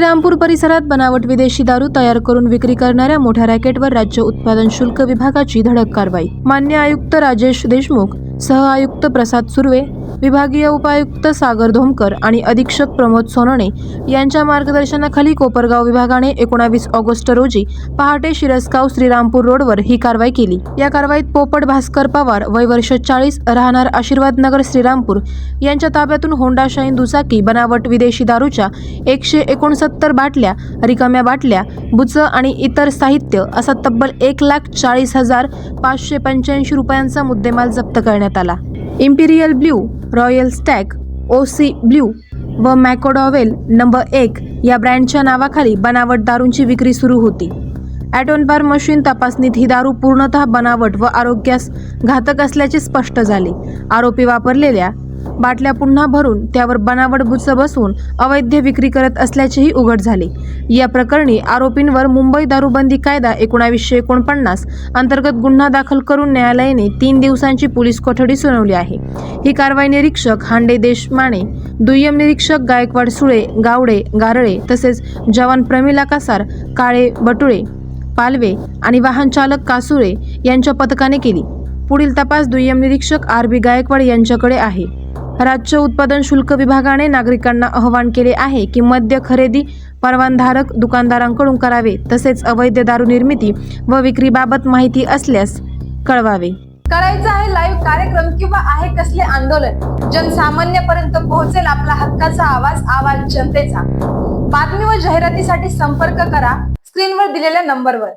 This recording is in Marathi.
श्रीरामपूर परिसरात बनावट विदेशी दारू तयार करून विक्री करणाऱ्या मोठ्या रॅकेटवर राज्य उत्पादन शुल्क विभागाची धडक कारवाई. मान्य आयुक्त राजेश देशमुख सह आयुक्त प्रसाद सुर्वे विभागीय उपायुक्त सागर धोमकर आणि अधीक्षक प्रमोद सोनणे यांच्या मार्गदर्शनाखाली कोपरगाव विभागाने एकोणावीस ऑगस्ट रोजी पहाटे शिरसगाव श्रीरामपूर रोडवर ही कारवाई केली. या कारवाईत पोपट भास्कर पवार वय वर्ष चाळीस राहणार आशीर्वाद नगर श्रीरामपूर यांच्या ताब्यातून होंडा शाईन दुचाकी बनावट विदेशी दारूच्या एकशे एकोणसत्तर बाटल्या रिकाम्या बाटल्या बुच आणि इतर साहित्य असा तब्बल एक लाख चाळीस हजार पाचशे पंच्याऐंशी रुपयांचा मुद्देमाल जप्त करण्यात आला. Imperial blue royal stag O C blue व मॅकोडॉवेल नंबर एक या ब्रँडच्या नावाखाली बनावट दारूंची विक्री सुरू होती. ॲटोन बार मशीन तपासणीत ही दारू पूर्णतः बनावट व आरोग्यास घातक असल्याचे स्पष्ट झाले. आरोपी वापरलेल्या बाटल्या पुन्हा भरून त्यावर बनावट बुच बसवून अवैध विक्री करत असल्याचेही उघड झाले. या प्रकरणी आरोपींवर मुंबई दारूबंदी कायदा एकोणावीसशे एकोणपन्नास अंतर्गत गुन्हा दाखल करून न्यायालयाने तीन दिवसांची पोलीस कोठडी सुनावली आहे. ही कारवाई निरीक्षक हांडे देशमाने दुय्यम निरीक्षक गायकवाड सुळे गावडे गारळे तसेच जवान प्रमिला कासार काळे बटुळे पालवे आणि वाहन चालक कासुळे यांच्या पथकाने केली. पुढील तपास दुय्यम निरीक्षक आर बी गायकवाड यांच्याकडे आहे. राज्य उत्पादन शुल्क विभागाने नागरिकांना आवाहन केले आहे की मद्य खरेदी परवानधारक दुकानदारांकडून करावे तसेच अवैध दारू निर्मिती व विक्रीबाबत माहिती असल्यास कळवावे. करायचं आहे लाईव्ह कार्यक्रम किंवा आहे कसले आंदोलन? जनसामान्यपर्यंत पोहोचेल आपला हक्काचा आवाज आवाज जनतेचा. बातमी व जाहिरातीसाठी संपर्क करा. स्क्रीनवर दिलेल्या नंबरवर.